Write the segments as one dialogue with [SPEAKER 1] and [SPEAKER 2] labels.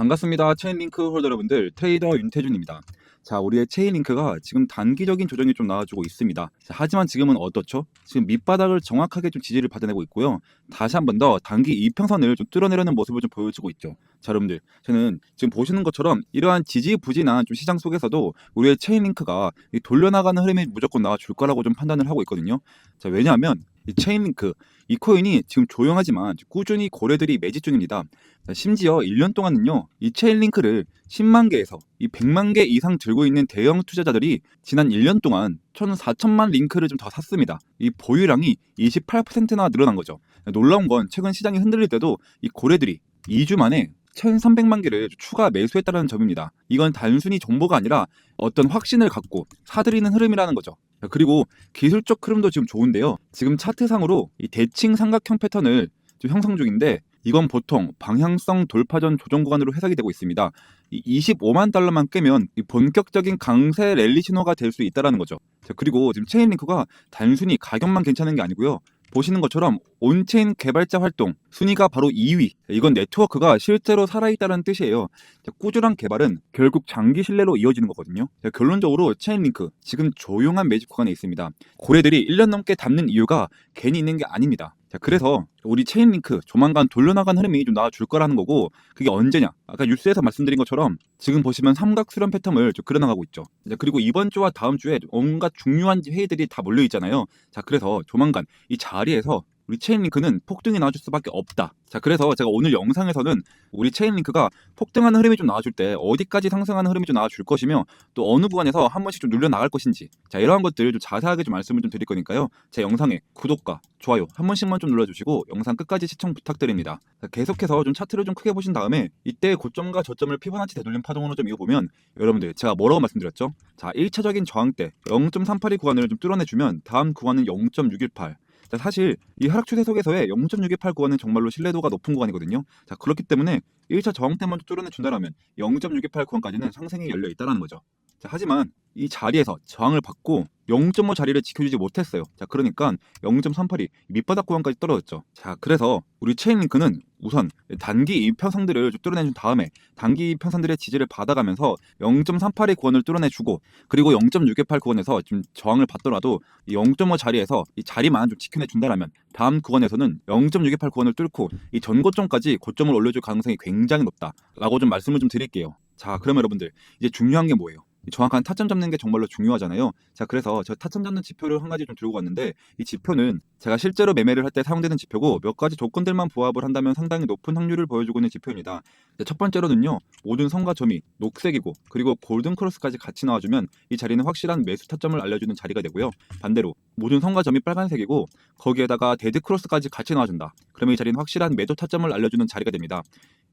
[SPEAKER 1] 반갑습니다. 체인링크 홀더 여러분들, 트레이더 윤태준입니다. 자, 우리의 체인링크가 지금 단기적인 조정이 좀 나와주고 있습니다. 자, 하지만 지금은 어떻죠? 지금 밑바닥을 정확하게 좀 지지를 받아내고 있고요. 다시 한 번 더 단기 이평선을 좀 뚫어내려는 모습을 좀 보여주고 있죠. 자, 여러분들, 저는 지금 보시는 것처럼 이러한 지지부진한 좀 시장 속에서도 우리의 체인링크가 이 돌려나가는 흐름이 무조건 나와줄 거라고 좀 판단을 하고 있거든요. 자, 왜냐하면 이 체인링크, 이 코인이 지금 조용하지만 꾸준히 고래들이 매집 중입니다. 자, 심지어 1년 동안은요, 이 체인링크를 10만 개에서 이 100만 개 이상 들고 있는 대형 투자자들이 지난 1년 동안 1,4천만 링크를 좀 더 샀습니다. 이 보유량이 28%나 늘어난 거죠. 놀라운 건 최근 시장이 흔들릴 때도 이 고래들이 2주 만에 1,300만 개를 추가 매수했다는 점입니다. 이건 단순히 정보가 아니라 어떤 확신을 갖고 사들이는 흐름이라는 거죠. 자, 그리고 기술적 흐름도 지금 좋은데요. 지금 차트상으로 이 대칭 삼각형 패턴을 형성 중인데 이건 보통 방향성 돌파전 조정 구간으로 해석이 되고 있습니다. 이 25만 달러만 깨면 이 본격적인 강세 랠리 신호가 될 수 있다라는 거죠. 자, 그리고 지금 체인링크가 단순히 가격만 괜찮은 게 아니고요. 보시는 것처럼 온체인 개발자 활동 순위가 바로 2위. 이건 네트워크가 실제로 살아있다는 뜻이에요. 자, 꾸준한 개발은 결국 장기 신뢰로 이어지는 거거든요. 자, 결론적으로 체인링크 지금 조용한 매집 구간에 있습니다. 고래들이 1년 넘게 담는 이유가 괜히 있는 게 아닙니다. 자, 그래서 우리 체인링크 조만간 돌려나간 흐름이 좀 나와줄 거라는 거고 그게 언제냐? 아까 뉴스에서 말씀드린 것처럼 지금 보시면 삼각 수렴 패턴을 좀 그려나가고 있죠. 자, 그리고 이번 주와 다음 주에 온갖 중요한 회의들이 다 몰려 있잖아요. 자, 그래서 조만간 이 자리에서 우리 체인링크는 폭등이 나와줄 수밖에 없다. 자, 그래서 제가 오늘 영상에서는 우리 체인링크가 폭등하는 흐름이 좀 나와줄 때 어디까지 상승하는 흐름이 좀 나와줄 것이며 또 어느 구간에서 한 번씩 좀 눌려 나갈 것인지 자 이러한 것들을 좀 자세하게 좀 말씀을 좀 드릴 거니까요. 제 영상에 구독과 좋아요 한 번씩만 좀 눌러주시고 영상 끝까지 시청 부탁드립니다. 자, 계속해서 좀 차트를 좀 크게 보신 다음에 이때 고점과 저점을 피보나치 되돌림 파동으로 좀 이어보면 여러분들 제가 뭐라고 말씀드렸죠? 자 1차적인 저항 때0.382 구간을 좀 뚫어내주면 다음 구간은 0.618 자, 사실 이 하락 추세 속에서의 0.628 구간은 정말로 신뢰도가 높은 구간이거든요. 자, 그렇기 때문에 1차 저항 때 먼저 뚫어내 준다라면 0.628 구간까지는 상승이 열려 있다는 거죠. 자, 하지만 이 자리에서 저항을 받고 0.5 자리를 지켜주지 못했어요. 자, 그러니까 0.38이 밑바닥 구간까지 떨어졌죠. 자, 그래서 우리 체인링크는 우선 단기 좀 뚫어내준 다음에 단기 이평선들의 지지를 받아가면서 0.38의 구간을 뚫어내주고 그리고 0.628 구간에서 지금 저항을 받더라도 이 0.5 자리에서 이 자리만 좀 지켜내준다라면 다음 구간에서는 0.628 구간을 뚫고 이 전고점까지 고점을 올려줄 가능성이 굉장히 높다라고 좀 말씀을 좀 드릴게요. 자, 그러면 여러분들 이제 중요한 게 뭐예요? 정확한 타점 잡는 게 정말로 중요하잖아요. 자, 그래서 저 타점 잡는 지표를 한 가지 좀 들고 왔는데 이 지표는 제가 실제로 매매를 할 때 사용되는 지표고 몇 가지 조건들만 부합을 한다면 상당히 높은 확률을 보여주고 있는 지표입니다. 자, 첫 번째로는요. 모든 성과 점이 녹색이고 그리고 골든 크로스까지 같이 나와주면 이 자리는 확실한 매수 타점을 알려주는 자리가 되고요. 반대로 모든 성과 점이 빨간색이고 거기에다가 데드 크로스까지 같이 나와준다. 그러면 이 자리는 확실한 매도 타점을 알려주는 자리가 됩니다.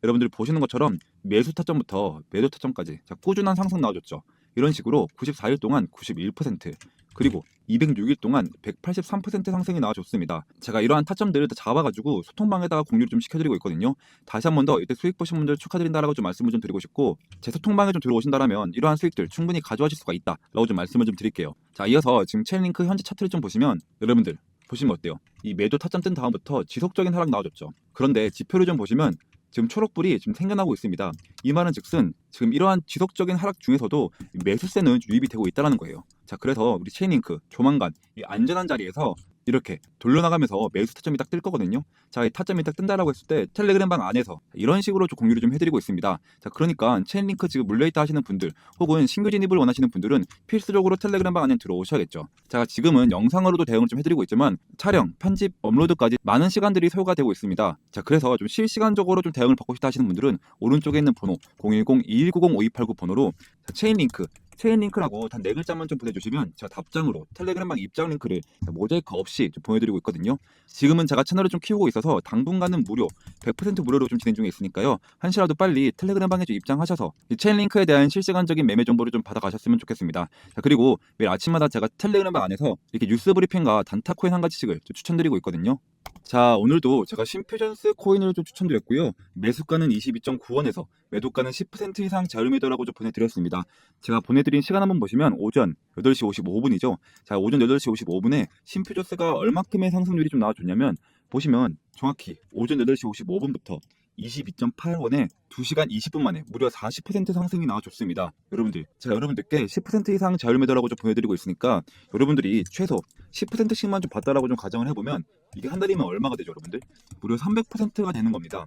[SPEAKER 1] 여러분들 보시는 것처럼 매수 타점부터 매도 타점까지 자, 꾸준한 상승 나와줬죠. 이런 식으로 94일 동안 91% 그리고 206일 동안 183% 상승이 나와줬습니다. 제가 이러한 타점들을 다 잡아가지고 소통방에다가 공유를 좀 시켜드리고 있거든요. 다시 한 번 더 이때 수익 보신 분들 축하드린다라고 좀 말씀을 좀 드리고 싶고 제 소통방에 좀 들어오신다라면 이러한 수익들 충분히 가져가실 수가 있다라고 좀 말씀을 좀 드릴게요. 자 이어서 지금 체인링크 현재 차트를 좀 보시면 여러분들 보시면 어때요? 이 매도 타점 뜬 다음부터 지속적인 하락 나와줬죠. 그런데 지표를 좀 보시면 지금 초록불이 지금 생겨나고 있습니다. 이 말은 즉슨 지금 이러한 지속적인 하락 중에서도 매수세는 유입이 되고 있다는 거예요. 자, 그래서 우리 체인링크 조만간 이 안전한 자리에서 이렇게 돌려나가면서 매수 타점이 딱 뜰 거거든요. 자, 이 타점이 딱 뜬다라고 했을 때 텔레그램 방 안에서 이런 식으로 좀 공유를 좀 해드리고 있습니다. 자, 그러니까 체인링크 지금 물려있다 하시는 분들 혹은 신규 진입을 원하시는 분들은 필수적으로 텔레그램 방 안에 들어오셔야겠죠. 자, 지금은 영상으로도 대응을 좀 해드리고 있지만 촬영, 편집, 업로드까지 많은 시간들이 소요가 되고 있습니다. 자, 그래서 좀 실시간적으로 좀 대응을 받고 싶다 하시는 분들은 오른쪽에 있는 번호 010-2190-5289 번호로 자, 체인링크 체인 링크라고 단 네 글자만 좀 보내주시면 제가 답장으로 텔레그램방 입장 링크를 모자이크 없이 좀 보내드리고 있거든요. 지금은 제가 채널을 좀 키우고 있어서 당분간은 무료, 100% 무료로 좀 진행 중에 있으니까요. 한시라도 빨리 텔레그램방에 좀 입장하셔서 이 체인 링크에 대한 실시간적인 매매 정보를 좀 받아가셨으면 좋겠습니다. 자, 그리고 매일 아침마다 제가 텔레그램방 안에서 이렇게 뉴스 브리핑과 단타 코인 한 가지씩을 좀 추천드리고 있거든요. 자 오늘도 제가 신퓨전스 코인을 좀 추천드렸고요. 매수가는 22.9원에서 매도가는 10% 이상 저렴이더라고 좀 보내드렸습니다. 제가 보내드린 시간 한번 보시면 오전 8시 55분이죠? 자 오전 8시 55분에 신퓨전스가 얼마큼의 상승률이 좀 나와줬냐면 보시면 정확히 오전 8시 55분부터 22.8원에 2시간 20분 만에 무려 40% 상승이 나와줬습니다. 여러분들, 제가 여러분들께 10% 이상 자율 매도라고 좀 보여드리고 있으니까 여러분들이 최소 10%씩만 좀 받다라고 좀 가정을 해보면 이게 한 달이면 얼마가 되죠, 여러분들? 무려 300%가 되는 겁니다.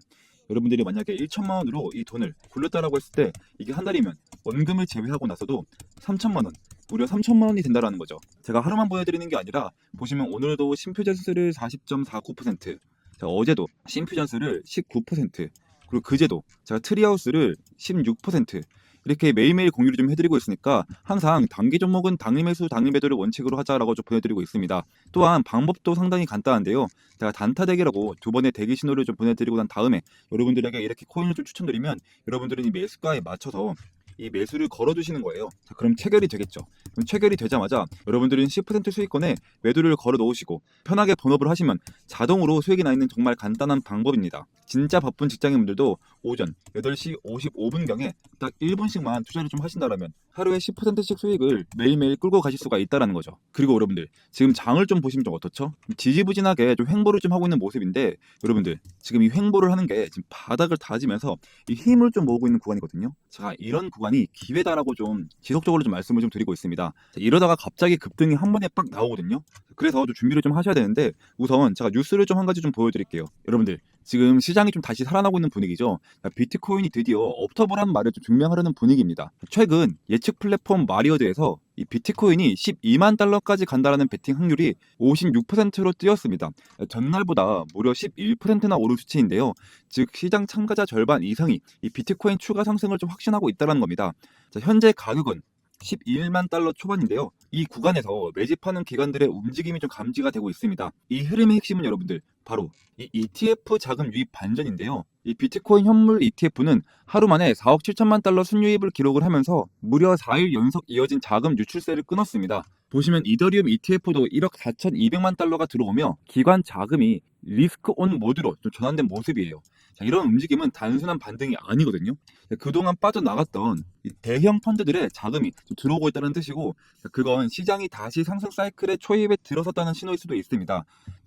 [SPEAKER 1] 여러분들이 만약에 1천만 원으로 이 돈을 굴렸다라고 했을 때 이게 한 달이면 원금을 제외하고 나서도 3천만 원, 무려 3천만 원이 된다라는 거죠. 제가 하루만 보여드리는 게 아니라 보시면 오늘도 심표전수를 40.49%, 자, 어제도 심퓨전수를 19%, 그리고 그제도 제가 트리하우스를 16% 이렇게 매일매일 공유를 좀 해드리고 있으니까 항상 단기 종목은 당일 매수, 당일 매도를 원칙으로 하자라고 좀 보여드리고 있습니다. 또한 방법도 상당히 간단한데요. 제가 단타 대기라고 두 번의 대기 신호를 좀 보내드리고 난 다음에 여러분들에게 이렇게 코인을 좀 추천드리면 여러분들은 이 매수가에 맞춰서 이 매수를 걸어두시는 거예요. 자, 그럼 체결이 되겠죠. 그럼 체결이 되자마자 여러분들은 10% 수익권에 매도를 걸어 놓으시고 편하게 본업을 하시면 자동으로 수익이 나 있는 정말 간단한 방법입니다. 진짜 바쁜 직장인분들도 오전 8시 55분경에 딱 1분씩만 투자를 좀 하신다라면 하루에 10%씩 수익을 매일매일 끌고 가실 수가 있다라는 거죠. 그리고 여러분들 지금 장을 좀 보시면 좀 어떻죠? 지지부진하게 좀 횡보를 좀 하고 있는 모습인데 여러분들 지금 이 횡보를 하는 게 지금 바닥을 다지면서 이 힘을 좀 모으고 있는 구간이거든요. 제가 이런 구간 이 기회다라고 좀 지속적으로 좀 말씀을 좀 드리고 있습니다. 자, 이러다가 갑자기 급등이 한 번에 빡 나오거든요. 그래서 좀 준비를 좀 하셔야 되는데 우선 제가 뉴스를 좀 한 가지 좀 보여드릴게요. 여러분들 지금 시장이 좀 다시 살아나고 있는 분위기죠. 자, 비트코인이 드디어 업터블한 말을 좀 증명하려는 분위기입니다. 최근 예측 플랫폼 마리어드에서 이 비트코인이 12만 달러까지 간다라는 베팅 확률이 56%로 뛰었습니다. 전날보다 무려 11%나 오른 수치인데요. 즉 시장 참가자 절반 이상이 이 비트코인 추가 상승을 좀 확신하고 있다는 겁니다. 자, 현재 가격은 11만 달러 초반인데요. 이 구간에서 매집하는 기관들의 움직임이 좀 감지가 되고 있습니다. 이 흐름의 핵심은 여러분들 바로 이 ETF 자금 유입 반전인데요. 이 비트코인 현물 ETF는 하루 만에 4억 7천만 달러 순유입을 기록을 하면서 무려 4일 연속 이어진 자금 유출세를 끊었습니다. 보시면 이더리움 ETF도 1억 4,200만 달러가 들어오며 기관 자금이 리스크 온 모드로 좀 전환된 모습이에요. 자, 이런 움직임은 단순한 반등이 아니거든요. 그동안 빠져나갔던 이 대형 펀드들의 자금이 좀 들어오고 있다는 뜻이고 그건 시장이 다시 상승 사이클의 초입에 들어섰다는 신호일 수도 있습니다.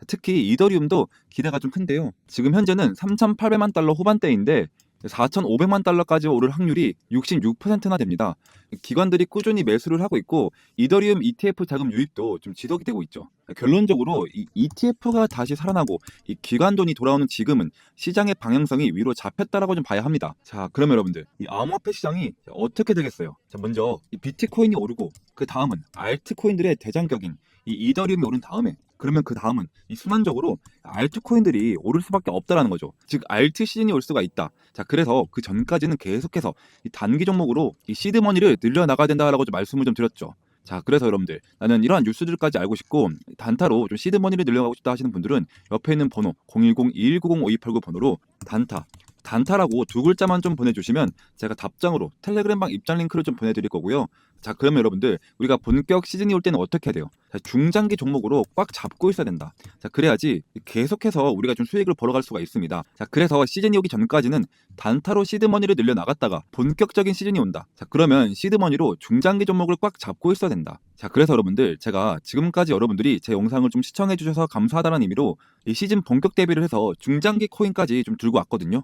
[SPEAKER 1] 특히 이더리움도 기대가 좀 큰데요. 지금 현재는 3,800만 달러 후반대인데 4,500만 달러까지 오를 확률이 66%나 됩니다. 기관들이 꾸준히 매수를 하고 있고 이더리움 ETF 자금 유입도 좀 지속이 되고 있죠. 결론적으로 이 ETF가 다시 살아나고 이 기관 돈이 돌아오는 지금은 시장의 방향성이 위로 잡혔다라고 좀 봐야 합니다. 자, 그럼 여러분들 이 암호화폐 시장이 어떻게 되겠어요? 자, 먼저 이 비트코인이 오르고 그 다음은 알트코인들의 대장격인 이 이더리움이 오른 다음에 그러면 그 다음은 이 순환적으로 알트코인들이 오를 수밖에 없다라는 거죠. 즉 알트 시즌이 올 수가 있다. 자 그래서 그 전까지는 계속해서 이 단기 종목으로 이 시드 머니를 늘려 나가야 된다라고 좀 말씀을 좀 드렸죠. 자 그래서 여러분들 나는 이러한 뉴스들까지 알고 싶고 단타로 좀 시드 머니를 늘려가고 싶다 하시는 분들은 옆에 있는 번호 010-2190-5289 번호로 단타 단타라고 두 글자만 좀 보내주시면 제가 답장으로 텔레그램방 입장 링크를 좀 보내드릴 거고요. 자, 그러면 여러분들 우리가 본격 시즌이 올 때는 어떻게 해야 돼요? 자, 중장기 종목으로 꽉 잡고 있어야 된다. 자, 그래야지 계속해서 우리가 좀 수익을 벌어갈 수가 있습니다. 자, 그래서 시즌이 오기 전까지는 단타로 시드머니를 늘려 나갔다가 본격적인 시즌이 온다. 자, 그러면 시드머니로 중장기 종목을 꽉 잡고 있어야 된다. 자, 그래서 여러분들 제가 지금까지 여러분들이 제 영상을 좀 시청해 주셔서 감사하다는 의미로 이 시즌 본격 대비를 해서 중장기 코인까지 좀 들고 왔거든요.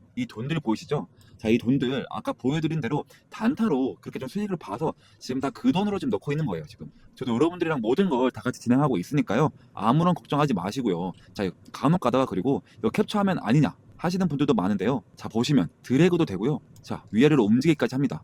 [SPEAKER 1] 이 돈들 보이시죠? 자, 이 돈들 아까 보여드린 대로 단타로 그렇게 좀 수익을 봐서 지금 다 그 돈으로 지금 넣고 있는 거예요. 지금 저도 여러분들이랑 모든 걸 다 같이 진행하고 있으니까요. 아무런 걱정하지 마시고요. 자, 간혹 가다가 그리고 이거 캡처하면 아니냐 하시는 분들도 많은데요. 자, 보시면 드래그도 되고요. 자, 위아래로 움직이기까지 합니다.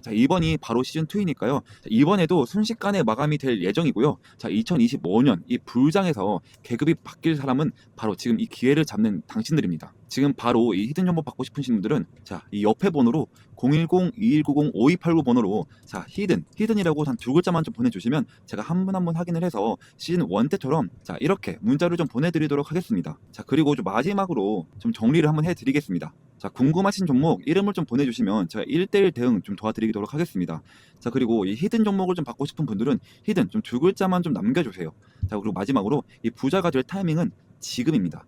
[SPEAKER 1] 자, 이번이 바로 시즌 2이니까요. 이번에도 순식간에 마감이 될 예정이고요. 자, 2025년 이 불장에서 계급이 바뀔 사람은 바로 지금 이 기회를 잡는 당신들입니다. 지금 바로 이 히든 정보 받고 싶으신 분들은 자, 이 옆에 번호로 010-2190-5289 번호로 자, 히든, 히든이라고 단 두 글자만 좀 보내주시면 제가 한 분 한 분 확인을 해서 시즌 1 때처럼 자, 이렇게 문자를 좀 보내드리도록 하겠습니다. 자, 그리고 좀 마지막으로 좀 정리를 한번 해드리겠습니다. 자, 궁금하신 종목 이름을 좀 보내주시면 제가 1대1 대응 좀 도와드리도록 하겠습니다. 자, 그리고 이 히든 종목을 좀 받고 싶은 분들은 히든 좀 두 글자만 좀 남겨주세요. 자, 그리고 마지막으로 이 부자가 될 타이밍은 지금입니다.